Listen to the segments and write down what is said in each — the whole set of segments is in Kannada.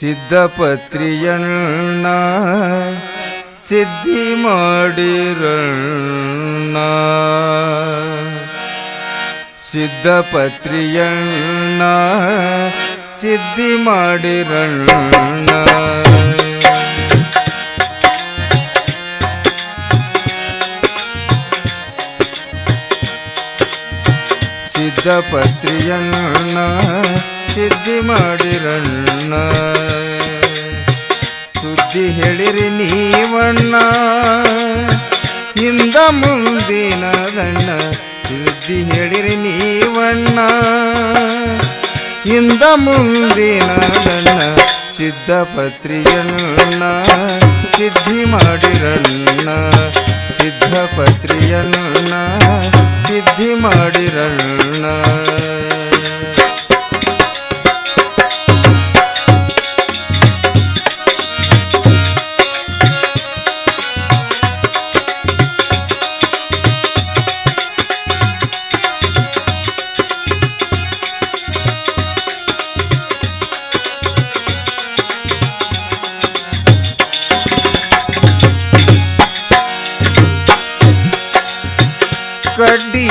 ಸಿದ್ಧಪತ್ರಿಯಣ್ಣ ಸಿದ್ಧಿ ಮಾಡಿರಣ್ಣ. ಸಿದ್ಧಪತ್ರಿಯಣ್ಣ ಸಿದ್ಧಿ ಮಾಡಿರಣ್ಣ. ಸಿದ್ಧಪತ್ರಿಯಣ್ಣ ಸಿದ್ಧಿ ಮಾಡಿರಣ್ಣ ನೀವಣ್ಣ ಹಿಂದ ಮುಂದಿನದಣ್ಣ ಸುದ್ದಿ ಹೇಳಿರಿ ನೀವಣ್ಣ. ಹಿಂದ ಮುಂದಿನದಣ್ಣ ಸಿದ್ಧಪತ್ರಿಯಣ್ಣ ಸಿದ್ಧಿ ಮಾಡಿರಣ್ಣ. ಸಿದ್ಧಪತ್ರಿಯಣ್ಣ ಸಿದ್ಧಿ ಮಾಡಿರಣ್ಣ.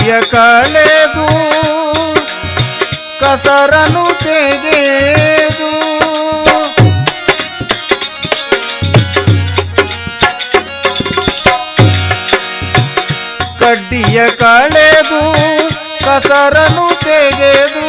తెలియకలేదు కసరను తెగేదు కడ్డియకలేదు కసరను తెగేదు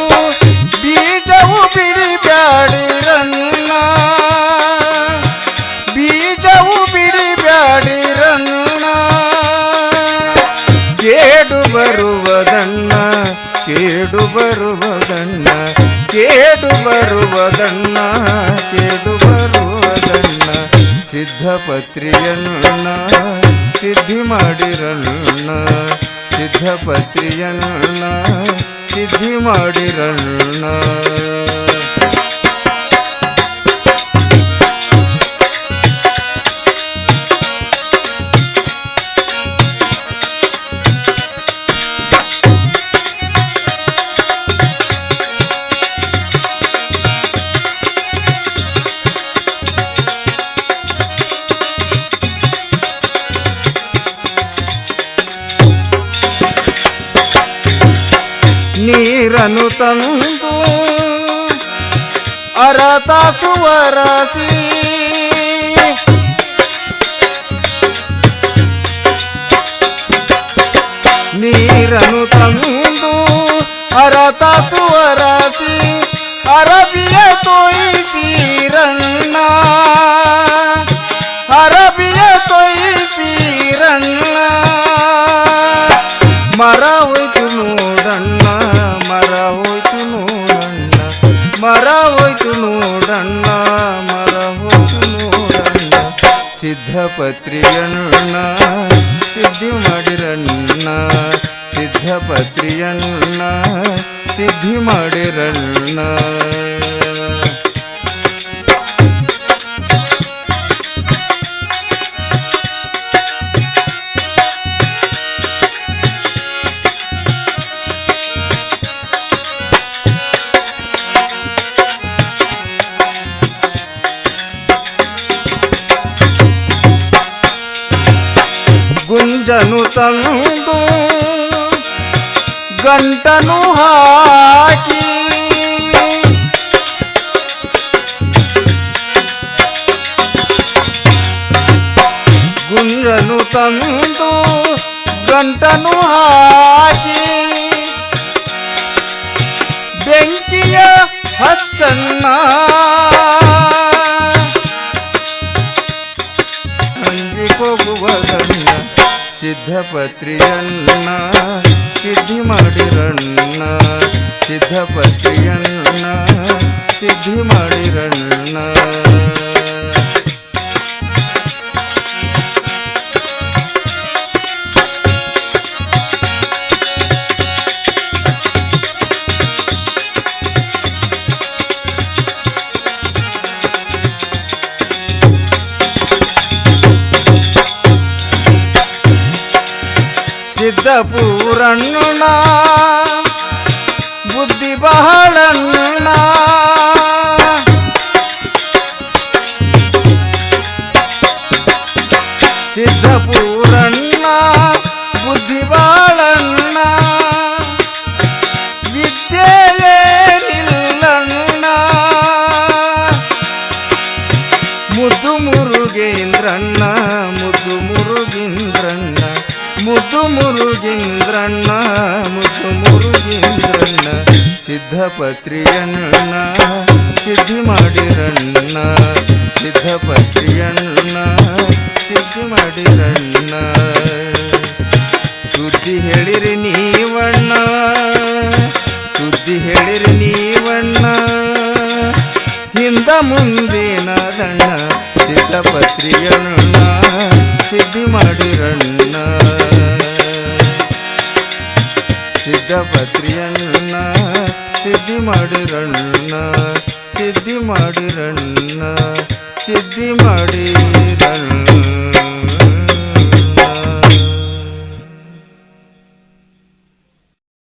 ಬರುವದಣ್ಣ ಕೇಡು ಬರುವದಣ್ಣ ಕೇಡು ಬರುವದಣ್ಣ ಕೇಡು ಬರುವದಣ್ಣ ಸಿದ್ಧಪತ್ರಿಯಣ್ಣ ಸಿದ್ಧಿ ಮಾಡಿರಣ್ಣ ಸಿದ್ಧಪತ್ರಿಯಣ್ಣ ಸಿದ್ಧಿ ಮಾಡಿರಣ್ಣ. ನೀರನ್ನು ತಂದು ಅರತಾಸು ವರಸಿ ಮರ ಹೋಯ್ತು ನೋಡಣ್ಣ ಮರ ಹೋಯ್ತು ನೋಡಣ್ಣ. ಸಿದ್ಧಪತ್ರಿಯಣ್ಣ ಸಿದ್ಧಿ ಮಾಡಿರಣ್ಣ. ಸಿದ್ಧಪತ್ರಿಯಣ್ಣ ಸಿದ್ಧಿ ಮಾಡಿರಣ್ಣ. ಗುಂಜನು ತಂದು ಗಂಟನು ಹಾಕಿ ಗುಂಜನು ತಂದು ಗಂಟನು ಹಾಕಿ ಬೆಂಕಿಯ ಹಚ್ಚಣ್ಣ ಸಿದ್ಧಪತ್ರಿಯಣ್ಣ ಸಿದ್ಧಿ ಮಾಡಿರಣ್ಣ. ಸಿದ್ಧಪತ್ರಿಯಣ್ಣ ಸಿದ್ಧಿ ಮಾಡಿರಣ್ಣ. ಸಿದ್ಧಪೂರಣ್ಣ ಬುದ್ಧಿ ಬಹಳಣ್ಣ ಮುರುಗೇಂದ್ರಣ್ಣ ಮುದ್ದು ಮುರುಗೇಂದ್ರಣ್ಣ, ಸಿದ್ಧಪತ್ರಿಯಣ್ಣ, ಸಿದ್ಧಿ ಮಾಡಿರಣ್ಣ, ಸಿದ್ಧಪತ್ರಿಯಣ್ಣ, ಸಿದ್ಧಿ ಮಾಡಿರಣ್ಣ. ಸುದ್ದಿ ಹೇಳಿರಿ ನೀವಣ್ಣ, ಸುದ್ದಿ ಹೇಳಿರಿ ನೀವಣ್ಣ. ಹಿಂದ ಮುಂದಿನದಣ್ಣ ಸಿದ್ಧಪತ್ರಿಯಣ್ಣ, ಸಿದ್ಧಿ ಮಾಡಿರಣ್ಣ. ಸಿದ್ಧಪತ್ರಿಯಣ್ಣ ಸಿದ್ಧಿ ಮಾಡಿರಣ್ಣ ಸಿದ್ಧಿ ಮಾಡಿರಣ್ಣ ಸಿದ್ಧಿ ಮಾಡಿರಣ್ಣ.